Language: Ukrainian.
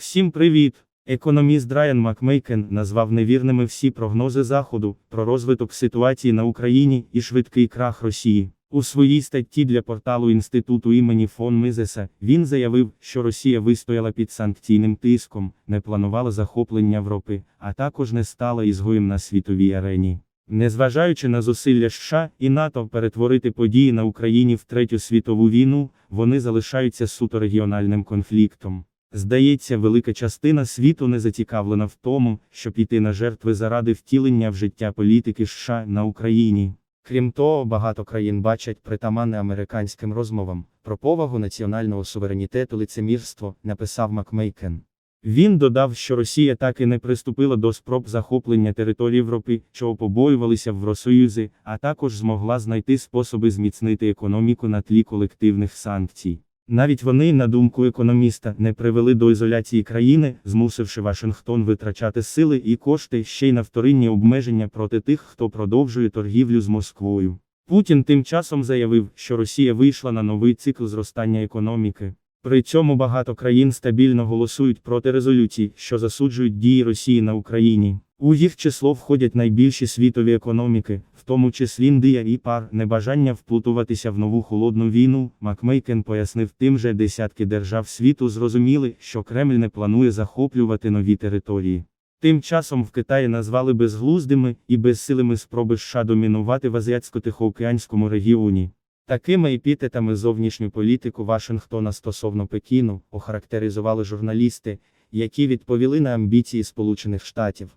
Всім привіт! Економіст Драйан Макмейкен назвав невірними всі прогнози Заходу про розвиток ситуації на Україні і швидкий крах Росії. У своїй статті для порталу інституту імені фон Мизеса він заявив, що Росія вистояла під санкційним тиском, не планувала захоплення Європи, а також не стала ізгоєм на світовій арені. Незважаючи на зусилля США і НАТО перетворити події на Україні в Третю світову війну, вони залишаються суто регіональним конфліктом. Здається, велика частина світу не зацікавлена в тому, щоб іти на жертви заради втілення в життя політики США на Україні. Крім того, багато країн бачать притаманне американським розмовам про повагу національного суверенітету лицемірство, написав Макмейкен. Він додав, що Росія так і не приступила до спроб захоплення території Європи, чого побоювалися в Євросоюзі, а також змогла знайти способи зміцнити економіку на тлі колективних санкцій. Навіть вони, на думку економіста, не привели до ізоляції країни, змусивши Вашингтон витрачати сили і кошти ще й на вторинні обмеження проти тих, хто продовжує торгівлю з Москвою. Путін тим часом заявив, що Росія вийшла на новий цикл зростання економіки. При цьому багато країн стабільно голосують проти резолюцій, що засуджують дії Росії на Україні. У їх число входять найбільші світові економіки, в тому числі Індія і пар, небажання вплутуватися в нову холодну війну. Макмейкен пояснив тим же десятки держав світу зрозуміли, що Кремль не планує захоплювати нові території. Тим часом в Китаї назвали безглуздими і безсилими спроби США домінувати в Азіатсько-Тихоокеанському регіоні. Такими епітетами зовнішню політику Вашингтона стосовно Пекіну охарактеризували журналісти, які відповіли на амбіції Сполучених Штатів.